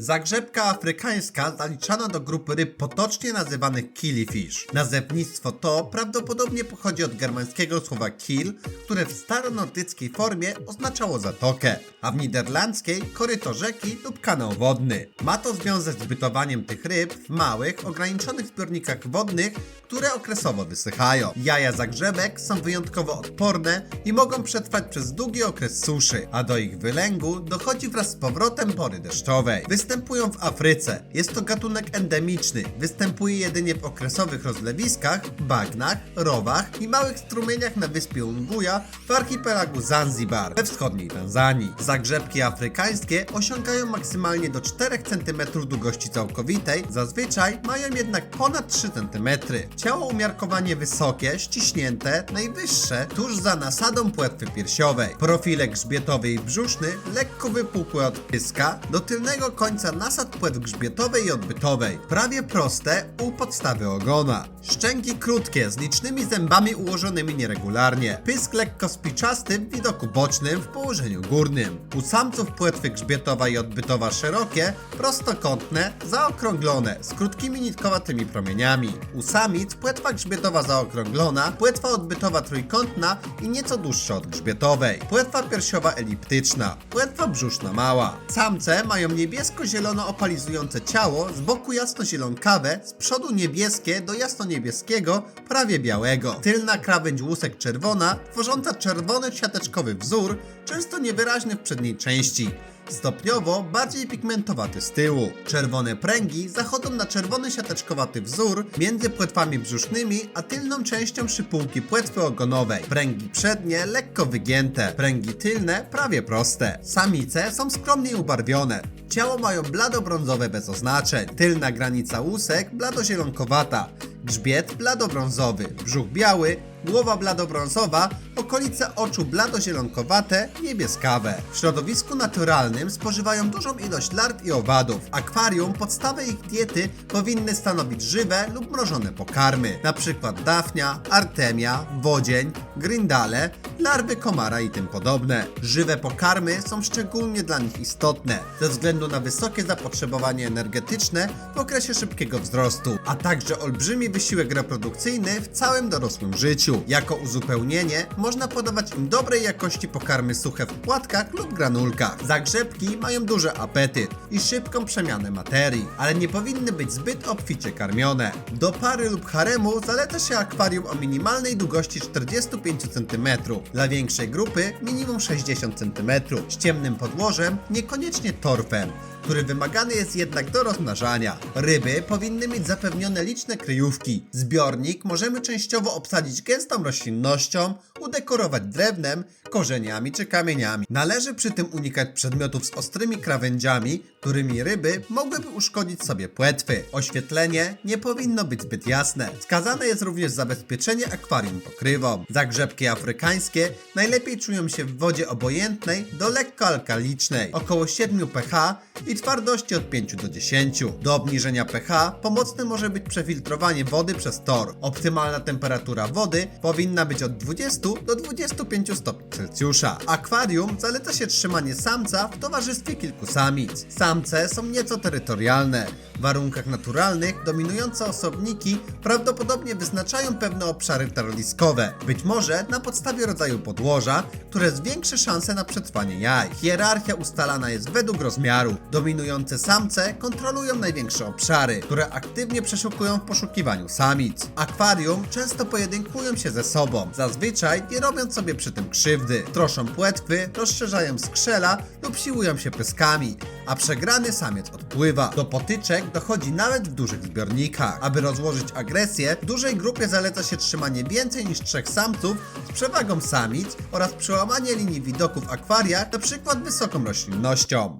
Zagrzebka afrykańska zaliczana do grupy ryb potocznie nazywanych killifish. Nazewnictwo to prawdopodobnie pochodzi od germańskiego słowa kill, które w staronordyckiej formie oznaczało zatokę, a w niderlandzkiej koryto rzeki lub kanał wodny. Ma to związek z bytowaniem tych ryb w małych, ograniczonych zbiornikach wodnych, które okresowo wysychają. Jaja zagrzebek są wyjątkowo odporne i mogą przetrwać przez długi okres suszy, a do ich wylęgu dochodzi wraz z powrotem pory deszczowej. Występują w Afryce. Jest to gatunek endemiczny. Występuje jedynie w okresowych rozlewiskach, bagnach, rowach i małych strumieniach na wyspie Unguja w archipelagu Zanzibar we wschodniej Tanzanii. Zagrzebki afrykańskie osiągają maksymalnie do 4 cm długości całkowitej, zazwyczaj mają jednak ponad 3 cm. Ciało umiarkowanie wysokie, ściśnięte, najwyższe tuż za nasadą płetwy piersiowej. Profilek grzbietowy i brzuszny lekko wypukłe od pyska do tylnego końca nasad płetw grzbietowej i odbytowej. Prawie proste u podstawy ogona. Szczęki krótkie, z licznymi zębami ułożonymi nieregularnie. Pysk lekko spiczasty w widoku bocznym w położeniu górnym. U samców płetwy grzbietowa i odbytowa szerokie, prostokątne, zaokrąglone, z krótkimi nitkowatymi promieniami. U samic płetwa grzbietowa zaokrąglona, płetwa odbytowa trójkątna i nieco dłuższa od grzbietowej. Płetwa piersiowa eliptyczna, płetwa brzuszna mała. Samce mają niebiesko-zielono opalizujące ciało, z boku jasno-zielonkawe, z przodu niebieskie do jasno-niebieskiego, prawie białego. Tylna krawędź łusek czerwona, tworząca czerwony siateczkowy wzór, często niewyraźny w przedniej części. Stopniowo bardziej pigmentowaty z tyłu. Czerwone pręgi zachodzą na czerwony siateczkowaty wzór między płetwami brzusznymi a tylną częścią szypułki płetwy ogonowej. Pręgi przednie lekko wygięte, pręgi tylne prawie proste. Samice są skromnie ubarwione. Ciało mają blado-brązowe bez oznaczeń. Tylna granica łusek blado-zielonkowata. Grzbiet blado-brązowy, brzuch biały, głowa blado-brązowa, okolice oczu blado-zielonkowate, niebieskawe. W środowisku naturalnym spożywają dużą ilość larw i owadów. Akwarium podstawę ich diety powinny stanowić żywe lub mrożone pokarmy, np. dafnia, artemia, wodzień, gryndale, larwy komara i tym podobne. Żywe pokarmy są szczególnie dla nich istotne, ze względu na wysokie zapotrzebowanie energetyczne w okresie szybkiego wzrostu, a także olbrzymi wysiłek reprodukcyjny w całym dorosłym życiu. Jako uzupełnienie można podawać im dobrej jakości pokarmy suche w płatkach lub granulkach. Zagrzebki mają duży apetyt i szybką przemianę materii, ale nie powinny być zbyt obficie karmione. Do pary lub haremu zaleca się akwarium o minimalnej długości 45 cm, dla większej grupy minimum 60 cm, z ciemnym podłożem, niekoniecznie torfem który wymagany jest jednak do rozmnażania. Ryby powinny mieć zapewnione liczne kryjówki. Zbiornik możemy częściowo obsadzić gęstą roślinnością, udekorować drewnem, korzeniami czy kamieniami. Należy przy tym unikać przedmiotów z ostrymi krawędziami, którymi ryby mogłyby uszkodzić sobie płetwy. Oświetlenie nie powinno być zbyt jasne. Wskazane jest również zabezpieczenie akwarium pokrywą. Zagrzebki afrykańskie najlepiej czują się w wodzie obojętnej do lekko alkalicznej, około 7 pH i twardości od 5 do 10. Do obniżenia pH pomocne może być przefiltrowanie wody przez tor. Optymalna temperatura wody powinna być od 20 do 25 stopni Celsjusza. Akwarium zaleca się trzymanie samca w towarzystwie kilku samic. Samce są nieco terytorialne. W warunkach naturalnych dominujące osobniki prawdopodobnie wyznaczają pewne obszary terroriskowe, być może na podstawie rodzaju podłoża, które zwiększy szanse na przetrwanie jaj. Hierarchia ustalana jest według rozmiaru. Dominujące samce kontrolują największe obszary, które aktywnie przeszukują w poszukiwaniu samic. Akwarium często pojedynkują się ze sobą, zazwyczaj nie robiąc sobie przy tym krzywdy. Troszą płetwy, rozszerzają skrzela lub siłują się pyskami, a przegrany samiec odpływa. Do potyczek dochodzi nawet w dużych zbiornikach. Aby rozłożyć agresję, dużej grupie zaleca się trzymanie więcej niż trzech samców z przewagą samic oraz przełamanie linii widoku w akwariach, np. wysoką roślinnością.